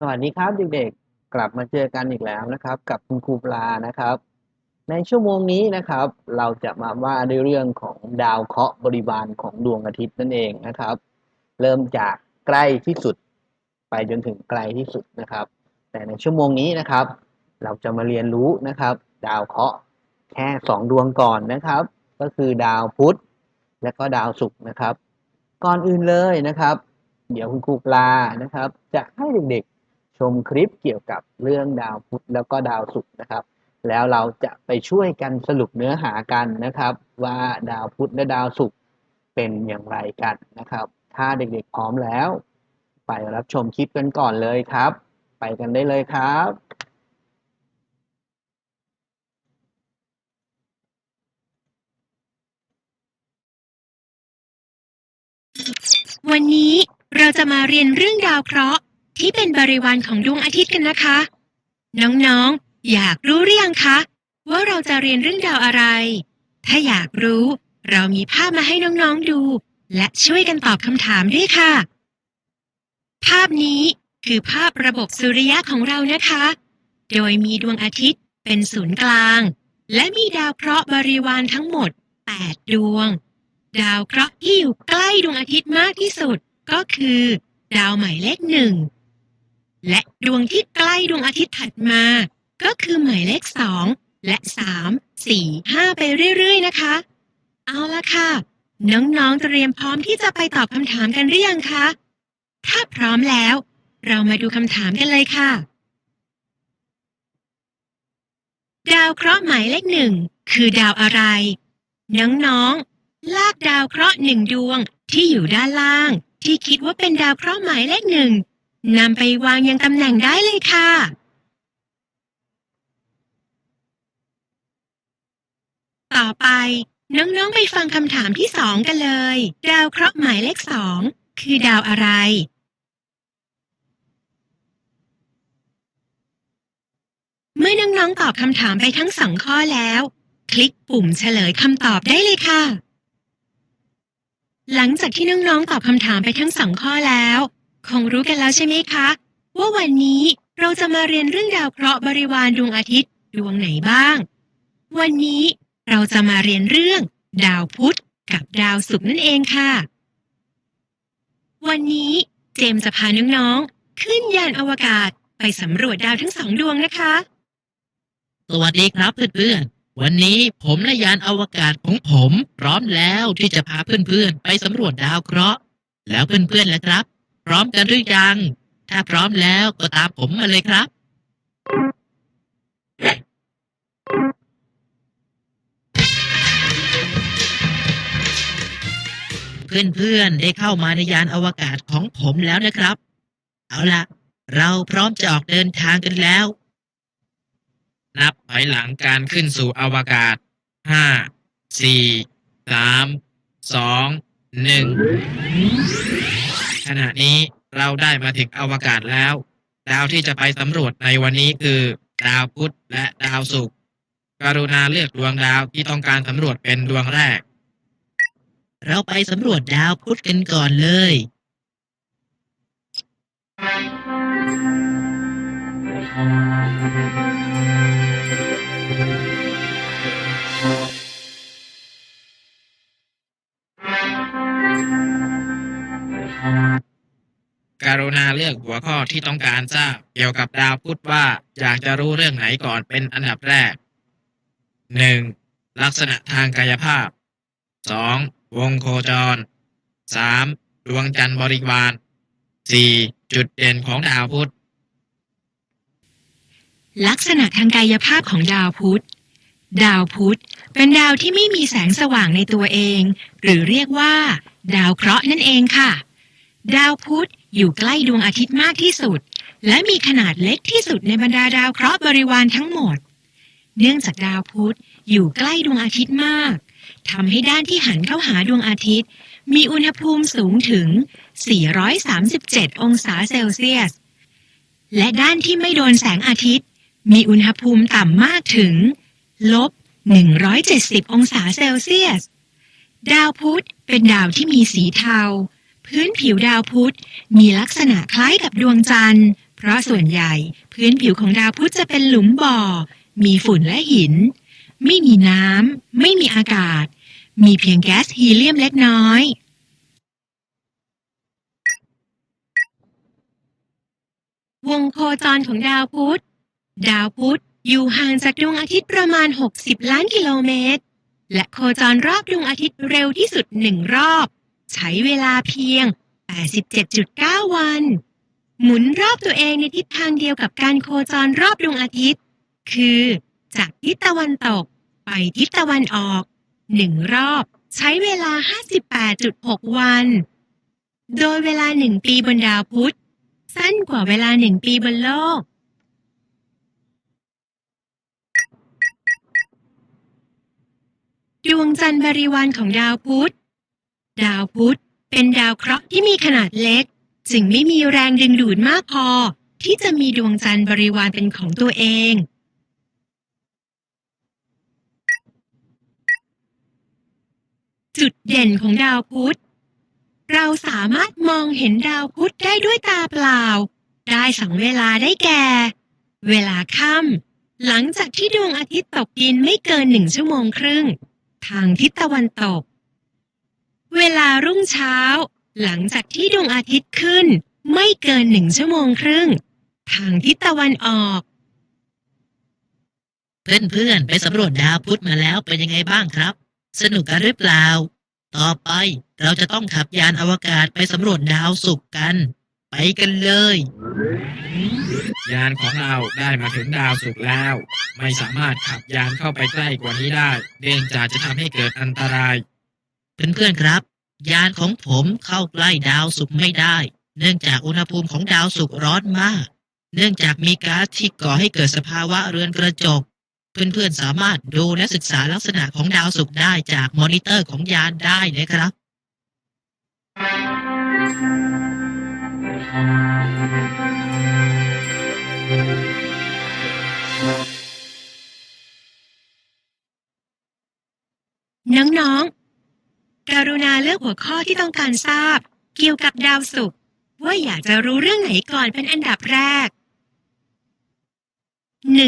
สวัสดีครับเด็กๆ กลับมาเจอกันอีกแล้วนะครับ กับคุณครูปลานะครับ ในชั่วโมงนี้นะครับ เราจะมาว่าด้วยเรื่องของดาวเคราะห์บริวารของดวงอาทิตย์นั่นเองนะครับ เริ่มจากใกล้ที่สุด ไปจนถึงไกลที่สุดนะครับ แต่ในชั่วโมงนี้นะครับ เราจะมาเรียนรู้นะครับ ดาวเคราะห์แค่สองดวงก่อนนะครับ ก็คือดาวพุธและก็ดาวศุกร์นะครับ ก่อนอื่นเลยนะครับ เดี๋ยวคุณครูปลานะครับ จะให้เด็กๆ ชมคลิปเกี่ยวกับเรื่องดาวพุธแล้วก็ดาวศุกร์นะครับ แล้วเราจะไปช่วยกันสรุปเนื้อหากันนะครับ ว่าดาวพุธและดาวศุกร์เป็นอย่างไรกันนะครับ ถ้าเด็กๆพร้อมแล้ว ไปรับชมคลิปกันก่อนเลยครับ ไปกันได้เลยครับวันนี้เราจะมาเรียนเรื่องดาวเคราะห์ ที่เป็นบริวารของดวงอาทิตย์กันนะคะ น้องๆ อยากรู้หรือยังคะ ว่าเราจะเรียนเรื่องดาวอะไร ถ้าอยากรู้ เรามีภาพมาให้น้องๆดู และช่วยกันตอบคำถามด้วยค่ะ ภาพนี้คือภาพระบบสุริยะของเรานะคะ โดยมีดวงอาทิตย์เป็นศูนย์กลาง และมีดาวเคราะห์บริวารทั้งหมด 8 ดวง ดาวเคราะห์ที่อยู่ใกล้ดวงอาทิตย์มากที่สุดก็คือ ดาวหมายเลขหนึ่ง และดวงที่ใกล้ดวงอาทิตย์ถัดมา ก็คือหมายเลขสองและสามสี่ห้าไปเรื่อยๆ นะคะ เอาละค่ะ น้องๆเตรียมพร้อมที่จะไปตอบคำถามกันหรือยังคะ ถ้าพร้อมแล้ว เรามาดูคำถามกันเลยค่ะ ดาวเคราะห์หมายเลขหนึ่งคือดาวอะไร น้องๆ ลากดาวเคราะห์หนึ่งดวงที่อยู่ด้านล่าง ที่คิดว่าเป็นดาวเคราะห์หมายเลขหนึ่ง นำไปวางยังตำแหน่งได้เลยค่ะ ต่อไป น้อง ๆ ไปฟังคำถามที่สองกันเลย ดาวเคราะห์หมายเลขสองคือดาวอะไร เมื่อน้อง ๆ ตอบคำถามไปทั้งสองข้อแล้ว คลิกปุ่มเฉลยคำตอบได้เลยค่ะ หลังจากที่น้อง ๆ ตอบคำถามไปทั้งสองข้อแล้ว คงรู้กันแล้วใช่ไหมคะ ว่าวันนี้เราจะมาเรียนเรื่องดาวเคราะห์บริวารดวงอาทิตย์ดวงไหนบ้าง วันนี้เราจะมาเรียนเรื่อง ดาวพุธกับดาวศุกร์นั่นเองค่ะ วันนี้เจมส์จะพาน้องๆขึ้นยานอวกาศไปสำรวจดาวทั้งสองดวงนะคะ สวัสดีครับเพื่อนๆ วันนี้ผมและยานอวกาศของผม พร้อมแล้วที่จะพาเพื่อนๆ ไปสำรวจดาวเคราะห์ แล้วเพื่อนๆแล่ะครับ พร้อมกันหรือยัง ถ้าพร้อมแล้วก็ตามผมมาเลยครับ เพื่อนๆได้เข้ามาในยานอวกาศของผมแล้วนะครับ เอาละเราพร้อมจะออกเดินทางกันแล้ว นับถอยหลังการขึ้นสู่อวกาศ ห้า สี่ สาม สอง หนึ่ง ขณะนี้เราได้มาถึงอวกาศแล้ว ดาวที่จะไปสำรวจในวันนี้คือ ดาวพุธและดาวศุกร์กรุณาเลือกดวงดาวที่ต้องการสำรวจเป็นดวงแรก เราไปสำรวจดาวพุธกันก่อนเลย กรุณาเลือกหัวข้อที่ต้องการทราบเกี่ยวกับดาวพุธว่าอยากจะรู้เรื่องไหนก่อนเป็นอันดับแรก 1. ลักษณะทางกายภาพ 2. วงโคจร 3. ดวงจันทร์บริวาร 4. จุดเด่นของดาวพุธลักษณะทางกายภาพของดาวพุธ ดาวพุธเป็นดาวที่ไม่มีแสงสว่างในตัวเอง หรือเรียกว่า ดาวเคราะห์นั่นเองค่ะ ดาวพุธอยู่ใกล้ดวงอาทิตย์มากที่สุด และมีขนาดเล็กที่สุดในบรรดาดาวเคราะห์บริวารทั้งหมด เนื่องจากดาวพุธอยู่ใกล้ดวงอาทิตย์มากทำให้ด้านที่หันเข้าหาดวงอาทิตย์ มีอุณหภูมิสูงถึง 437 องศาเซลเซียส และด้านที่ไม่โดนแสงอาทิตย์ มีอุณหภูมิต่ำมากถึง ลบ 170 องศาเซลเซียส ดาวพุธเป็นดาวที่มีสีเทา พื้นผิวดาวพุธมีลักษณะคล้ายกับดวงจันทร์ เพราะส่วนใหญ่พื้นผิวของดาวพุธจะเป็นหลุมบ่อ มีฝุ่นและหิน ไม่มีน้ำ ไม่มีอากาศ มีเพียงแก๊สฮีเลียมเล็กน้อย วงโคจรของดาวพุธ ดาวพุธอยู่ห่างจากดวงอาทิตย์ประมาณ 60 ล้านกิโลเมตร และโคจรรอบดวงอาทิตย์เร็วที่สุดหนึ่งรอบ ใช้เวลาเพียง 87.9 วัน หมุนรอบตัวเองในทิศทางเดียวกับการโคจรรอบดวงอาทิตย์ คือ จากทิศตะวันตก ไปทิศตะวันออกหนึ่งรอบใช้เวลา 58.6 วัน โดยเวลาหนึ่งปีบนดาวพุธ สั้นกว่าเวลาหนึ่งปีบนโลก ดวงจันทร์บริวารของดาวพุธ ดาวพุธเป็นดาวเคราะห์ที่มีขนาดเล็ก จึงไม่มีแรงดึงดูดมากพอ ที่จะมีดวงจันทร์บริวารเป็นของตัวเอง จุดเด่นของดาวพุธเราสามารถมองเห็นดาวพุธได้ด้วยตาเปล่า ได้สองเวลาได้แก่ เวลาค่ำหลังจากที่ดวงอาทิตย์ตกดินไม่เกินหนึ่งชั่วโมงครึ่ง ทางทิศตะวันตก เวลารุ่งเช้า หลังจากที่ดวงอาทิตย์ขึ้น ไม่เกินหนึ่งชั่วโมงครึ่ง ทางทิศตะวันออก เพื่อนๆ ไปสำรวจดาวพุธมาแล้วเป็นยังไงบ้างครับ สนุกกันหรือเปล่า ต่อไปเราจะต้องขับยานอวกาศไปสำรวจดาวศุกร์กัน ไปกันเลย ยานของเราได้มาถึงดาวศุกร์แล้ว ไม่สามารถขับยานเข้าไปใกล้กว่านี้ได้ เนื่องจากจะทำให้เกิดอันตราย เพื่อนๆครับ ยานของผมเข้าใกล้ดาวศุกร์ไม่ได้ เนื่องจากอุณหภูมิของดาวศุกร์ร้อนมาก เนื่องจากมีก๊าซที่ก่อให้เกิดสภาวะเรือนกระจก เพื่อนๆสามารถดูและศึกษาลักษณะของดาวศุกร์ได้จากมอนิเตอร์ของยานได้นะครับ น้องๆ กรุณาเลือกหัวข้อที่ต้องการทราบ เกี่ยวกับดาวศุกร์ว่าอยากจะรู้เรื่องไหนก่อนเป็นอันดับแรก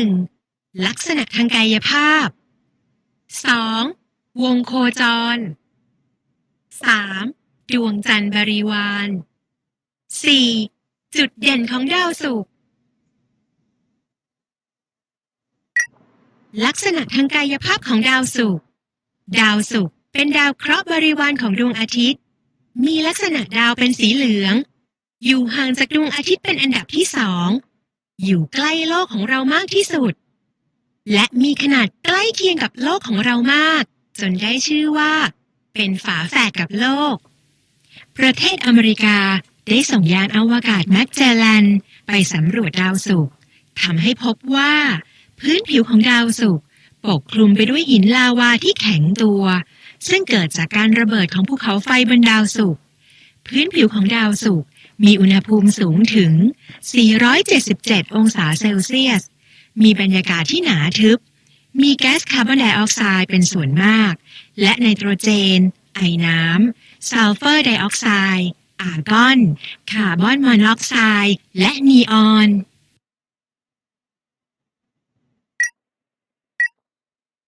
1. ลักษณะทางกายภาพ 2. วงโคจร 3. ดวงจันทร์บริวาร 4. จุดเด่นของดาวศุกร์ลักษณะทางกายภาพของดาวศุกร์ดาวศุกร์ เป็นดาวเคราะห์บริวารของดวงอาทิตย์ มีลักษณะดาวเป็นสีเหลือง อยู่ห่างจากดวงอาทิตย์เป็นอันดับที่สอง อยู่ใกล้โลกของเรามากที่สุด และมีขนาดใกล้เคียงกับโลกของเรามาก จนได้ชื่อว่า เป็นฝาแฝดกับโลก ประเทศอเมริกาได้ส่งยานอวกาศแมกเจลัน ไปสำรวจดาวศุกร์ทำให้พบว่า พื้นผิวของดาวศุกร์ปกคลุมไปด้วยหินลาวาที่แข็งตัว ซึ่งเกิดจากการระเบิดของภูเขาไฟบนดาวศุกร์พื้นผิวของดาวศุกร์มีอุณหภูมิสูงถึง 477 องศาเซลเซียส มีบรรยากาศที่หนาทึบ มีแก๊สคาร์บอนไดออกไซด์เป็นส่วนมาก และไนโตรเจน ไอน้ำซัลเฟอร์ไดออกไซด์อาร์กอน คาร์บอนมอนอกไซด์ และนีออน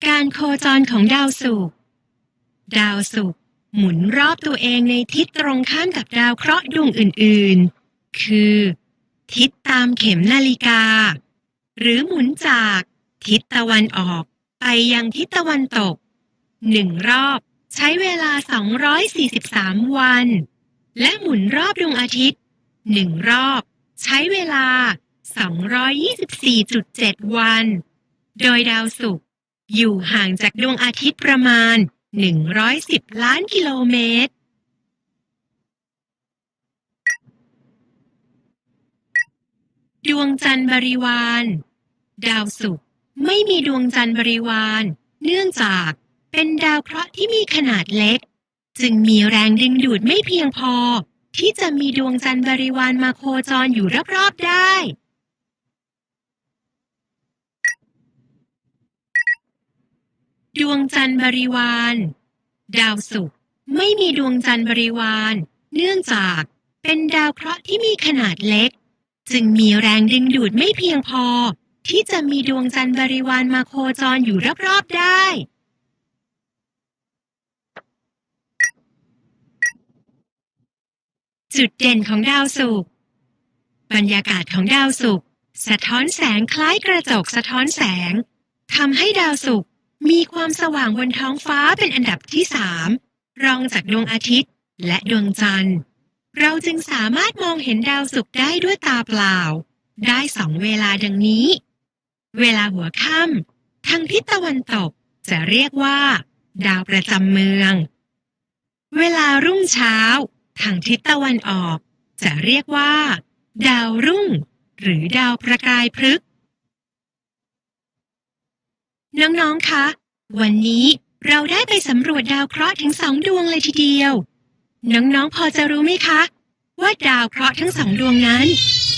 การโคจรของดาวศุกร์ ดาวศุกร์หมุนรอบตัวเองในทิศตรงข้ามกับดาวเคราะห์ดวงอื่นๆ คือ ทิศตามเข็มนาฬิกา หรือหมุนจากทิศตะวันออกไปยังทิศตะวันตกหนึ่งรอบใช้เวลา 243 วัน และหมุนรอบดวงอาทิตย์หนึ่งรอบใช้เวลา 224.7 วัน โดยดาวศุกร์อยู่ห่างจากดวงอาทิตย์ประมาณ 110ล้านกิโลเมตรดวงจันทร์บริวาร ดาวศุกร์ไม่มีดวงจันทร์บริวาร เนื่องจากเป็นดาวเคราะห์ที่มีขนาดเล็ก จึงมีแรงดึงดูดไม่เพียงพอ ที่จะมีดวงจันทร์บริวารมาโคจรอยู่รอบๆได้ ดวงจันทร์บริวาร ดาวศุกร์ไม่มีดวงจันทร์บริวาร เนื่องจากเป็นดาวเคราะห์ที่มีขนาดเล็ก จึงมีแรงดึงดูดไม่เพียงพอ ที่จะมีดวงจันทร์บริวารมาโคจรอยู่รอบๆได้จุดเด่นของดาวศุกร์บรรยากาศของดาวศุกร์สะท้อนแสงคล้ายกระจกสะท้อนแสงทำให้ดาวศุกร์ มีความสว่างบนท้องฟ้าเป็นอันดับที่สามรองจากดวงอาทิตย์และดวงจันทร์ เราจึงสามารถมองเห็นดาวศุกร์ได้ด้วยตาเปล่า ได้สองเวลาดังนี้ เวลาหัวค่ำทางทิศตะวันตกจะเรียกว่า ดาวประจำเมือง เวลารุ่งเช้า ทางทิศตะวันออก จะเรียกว่า ดาวรุ่ง หรือดาวประกายพฤกษ น้องๆ คะ วันนี้เราได้ไปสำรวจดาวเคราะห์ถึงสองดวงเลยทีเดียว น้องๆ พอจะรู้ไหมคะ ว่าดาวเคราะห์ทั้งสองดวงนั้น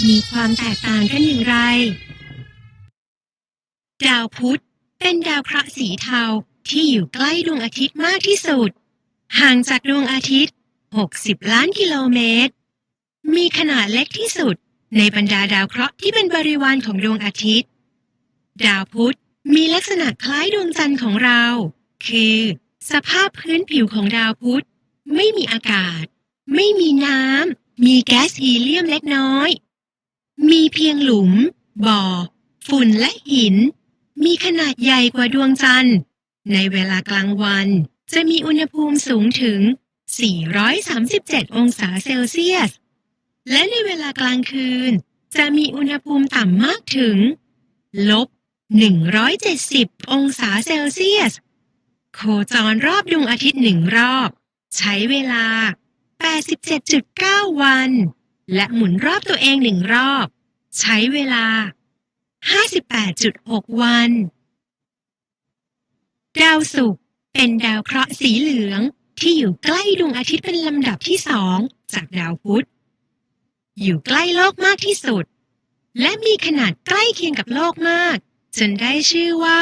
มีความแตกต่างกันอย่างไร ดาวพุธเป็นดาวเคราะห์สีเทาที่อยู่ใกล้ดวงอาทิตย์มากที่สุด ห่างจากดวงอาทิตย์ 60 ล้านกิโลเมตร มีขนาดเล็กที่สุดในบรรดาดาวเคราะห์ที่เป็นบริวารของดวงอาทิตย์ ดาวพุธ มีลักษณะคล้ายดวงจันทร์ของเรา คือ สภาพพื้นผิวของดาวพุธ ไม่มีอากาศ ไม่มีน้ำ มีแก๊สฮีเลียมเล็กน้อย มีเพียงหลุม บ่อ ฝุ่นและหิน มีขนาดใหญ่กว่าดวงจันทร์ ในเวลากลางวัน จะมีอุณหภูมิสูงถึง 437 องศาเซลเซียส และในเวลากลางคืน จะมีอุณหภูมิต่ำมากถึง ลบ 170 องศาเซลเซียส โคจรรอบดวงอาทิตย์หนึ่งรอบ ใช้เวลา 87.9 วัน และหมุนรอบตัวเองหนึ่งรอบ ใช้เวลา 58.6 วัน ดาวศุกร์เป็นดาวเคราะห์สีเหลืองที่อยู่ใกล้ดวงอาทิตย์เป็นลำดับที่สองจากดาวพุธ อยู่ใกล้โลกมากที่สุด และมีขนาดใกล้เคียงกับโลกมาก จนได้ชื่อว่า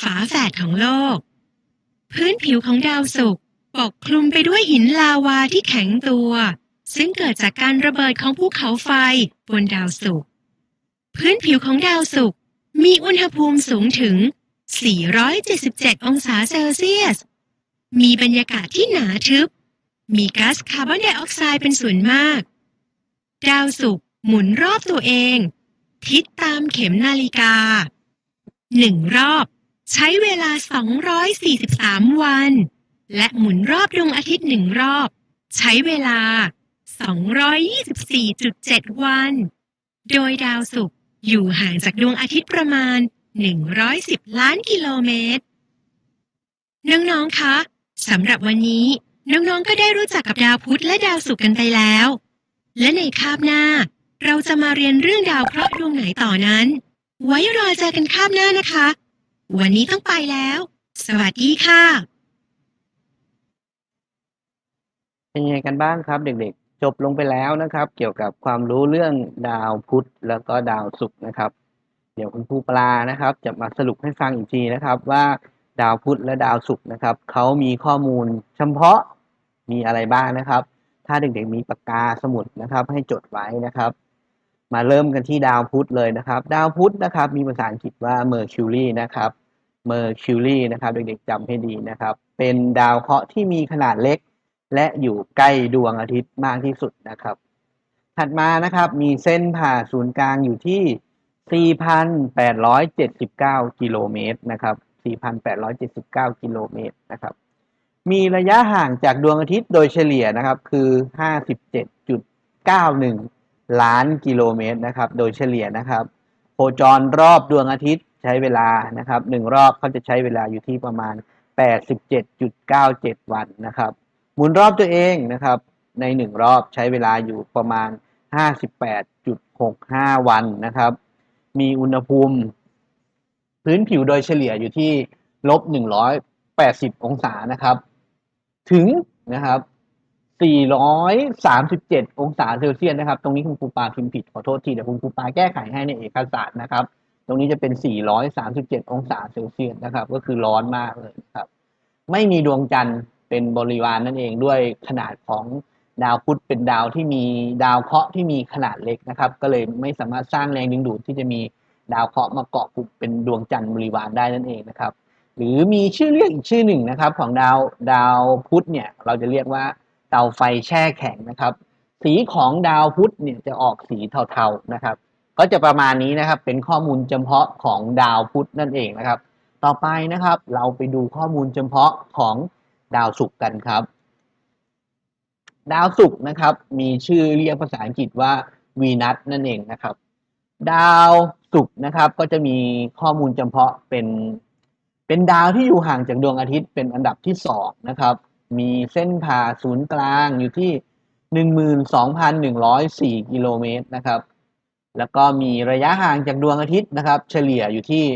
ฝาแฝดของโลก พื้นผิวของดาวศุกร์ปกคลุมไปด้วยหินลาวาที่แข็งตัว ซึ่งเกิดจากการระเบิดของภูเขาไฟบนดาวศุกร์พื้นผิวของดาวศุกร์มีอุณหภูมิสูงถึง 477 องศาเซลเซียส มีบรรยากาศที่หนาทึบ มีก๊าซคาร์บอนไดออกไซด์เป็นส่วนมาก ดาวศุกร์หมุนรอบตัวเอง ทิศตามเข็มนาฬิกา หนึ่งรอบ ใช้เวลา 243 วัน และหมุนรอบดวงอาทิตย์หนึ่งรอบ ใช้เวลา 224.7 วัน โดยดาวศุกร์อยู่ห่างจากดวงอาทิตย์ประมาณ 110 ล้านกิโลเมตร น้อง ๆ คะสำหรับวันนี้ น้อง ๆ ก็ได้รู้จักกับดาวพุธและดาวศุกร์กันไปแล้ว และในคาบหน้า เราจะมาเรียนเรื่องดาวเคราะห์ดวงไหนต่อนั้น ไว้รอเจอกันคาบหน้านะคะ วันนี้ต้องไปแล้ว สวัสดีค่ะ เป็นยังไงกันบ้างครับ เด็กๆ จบลงไปแล้วนะครับ เกี่ยวกับความรู้เรื่องดาวพุธแล้วก็ดาวศุกร์นะครับ เดี๋ยวคุณครูปลานะครับ จะมาสรุปให้ฟังอีกทีนะครับ ว่าดาวพุธและดาวศุกร์นะครับเขามีข้อมูลเฉพาะมีอะไรบ้างนะครับ ถ้าเด็กๆมีปากกาสมุดนะครับ ให้จดไว้นะครับ มาเริ่มกันที่ดาวพุธเลยนะครับ ดาวพุธนะครับ มีภาษาอังกฤษว่า Mercury นะครับ Mercury นะครับเด็กๆจำให้ดีนะครับ เป็นดาวเคราะห์ที่มีขนาดเล็ก และอยู่ใกล้ดวงอาทิตย์มากที่สุดนะครับ ถัดมานะครับมีเส้นผ่าศูนย์กลางอยู่ที่ 4,879 กิโลเมตรนะครับ 4,879 กิโลเมตรนะครับ มีระยะห่างจากดวงอาทิตย์โดยเฉลี่ยนะครับคือ 57.91 ล้านกิโลเมตรนะครับ โดยเฉลี่ยนะครับ โคจรรอบดวงอาทิตย์ใช้เวลานะครับหนึ่งรอบเขาจะใช้เวลาอยู่ที่ประมาณ 87.97 วันนะครับ หมุนรอบตัวเองนะครับ ในหนึ่งรอบใช้เวลาอยู่ประมาณ 58.65 วันนะครับ มีอุณหภูมิ พื้นผิวโดยเฉลี่ยอยู่ที่ลบ180 องศานะครับ ถึงนะครับ 437 องศาเซลเซียสนะครับ ตรงนี้คุณครูปาพิมพ์ผิดขอโทษทีเดี๋ยวคุณครูปาแก้ไขให้ในเอกสารนะครับ ตรงนี้จะเป็น 437 องศาเซลเซียสนะครับ ก็คือร้อนมากเลยครับ ไม่มีดวงจันทร์เป็นบริวารนั่นเองด้วยขนาดของดาวพุธเป็นดาวที่มีดาวเคราะห์ที่มีขนาดเล็กนะครับ ก็เลยไม่สามารถสร้างแรงดึงดูดที่จะมีดาวเคราะห์มาเกาะกลุ่มเป็นดวงจันทร์บริวารได้นั่นเองนะครับ หรือมีชื่อเรียกอีกชื่อหนึ่งนะครับ ของดาวดาวพุธเนี่ยเราจะเรียกว่า เตาไฟแช่แข็งนะครับ สีของดาวพุธเนี่ยจะออกสีเทาๆนะครับ ก็จะประมาณนี้นะครับเป็นข้อมูลเฉพาะของดาวพุธนั่นเองนะครับ ต่อไปนะครับเราไปดูข้อมูลเฉพาะของดาวศุกร์กันครับ ดาวศุกร์นะครับ มีชื่อเรียกภาษาอังกฤษว่าวีนัสนั่นเองนะครับ ดาวศุกร์นะครับ ก็จะมีข้อมูลเฉพาะเป็นเป็นดาวที่อยู่ห่างจากดวงอาทิตย์เป็นอันดับที่สองนะครับ มีเส้นผ่าศูนย์กลางอยู่ที่หนึ่งหมื่นสองพันหนึ่งร้อยสี่กิโลเมตรนะครับ แล้วก็มีระยะห่างจากดวงอาทิตย์นะครับ เฉลี่ยอยู่ที่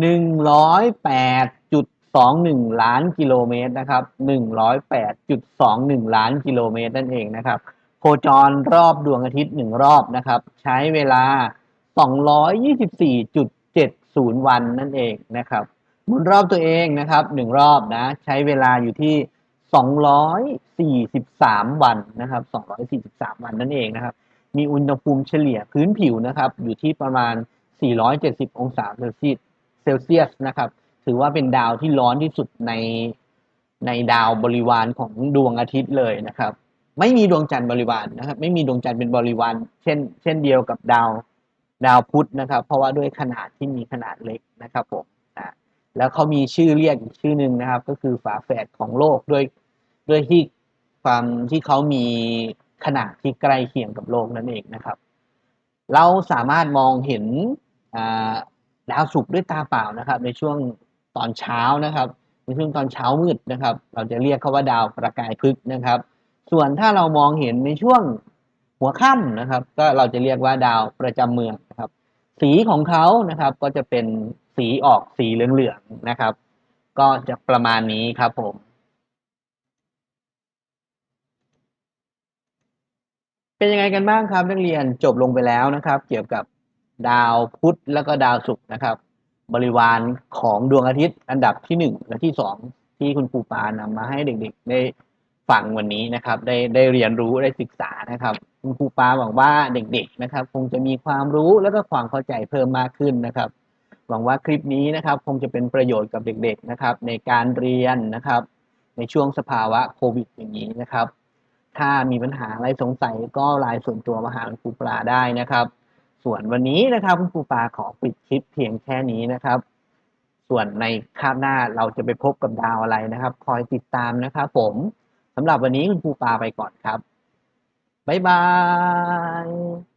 หนึ่งร้อยแปดจุดสองหนึ่งล้านกิโลเมตรนะครับหนึ่งร้อยแปดจุดสองหนึ่งล้านกิโลเมตรนั่นเองนะครับ โคจรรอบดวงอาทิตย์หนึ่งรอบนะครับ ใช้เวลา 224.70 วันนั่นเองนะครับหมุนรอบตัวเองนะครับหนึ่งรอบนะ ใช้เวลาอยู่ที่ 243 วันนะครับ243 วันนั่นเองนะครับ มีอุณหภูมิเฉลี่ยพื้นผิวนะครับ อยู่ที่ประมาณ 470 องศาเซลเซียสเซลเซียสนะครับ ถือว่าเป็นดาวที่ร้อนที่สุดในในดาวบริวารของดวงอาทิตย์เลยนะครับ ไม่มีดวงจันทร์บริวารนะครับ ไม่มีดวงจันทร์เป็นบริวารเช่น เช่นเดียวกับดาวดาวพุธนะครับ เพราะว่าด้วยขนาดที่มีขนาดเล็กนะครับผมอ่าแล้วเขามีชื่อเรียกอีกชื่อหนึ่งนะครับ ก็คือฝาแฝดของโลกด้วย ด้วยที่ความที่เขามีขนาดที่ใกล้เคียงกับโลกนั่นเองนะครับ เราสามารถมองเห็นดาวศุกร์ด้วยตาเปล่านะครับ ในช่วงตอนเช้านะครับ ในช่วงตอนเช้ามืดนะครับ เราจะเรียกเขาว่าดาวประกายพฤกษ์นะครับ ส่วนถ้าเรามองเห็นในช่วงหัวค่ำนะครับ ก็เราจะเรียกว่าดาวประจำเมืองนะครับ สีของเขานะครับก็จะเป็นสีออกสีเหลืองๆนะครับ ก็จะประมาณนี้ครับผม เป็นยังไงกันบ้างครับนักเรียนจบลงไปแล้วนะครับ เกี่ยวกับดาวพุธแล้วก็ดาวศุกร์นะครับ บริวารของดวงอาทิตย์อันดับที่หนึ่งและที่สองที่คุณครูปานำมาให้เด็กๆ ได้ฟังวันนี้นะครับ ได้ได้เรียนรู้ได้ศึกษานะครับ คุณครูปาหวังว่าเด็ก ๆนะครับ คงจะมีความรู้แล้วก็ความเข้าใจเพิ่มมากขึ้นนะครับ หวังว่าคลิปนี้นะครับ คงจะเป็นประโยชน์กับเด็ก ๆนะครับ ในการเรียนนะครับ ในช่วงสภาวะโควิดอย่างนี้นะครับ ถ้ามีปัญหาอะไรสงสัยก็ไลน์ส่วนตัวมาหาคุณครูปลาได้นะครับ ส่วนวันนี้นะครับคุณครูปลาขอปิดคลิปเพียงแค่นี้นะครับ ส่วนในคาบหน้าเราจะไปพบกับดาวอะไรนะครับ คอยติดตามนะครับผมสำหรับวันนี้คุณครูปลาไปก่อนครับบ๊ายบาย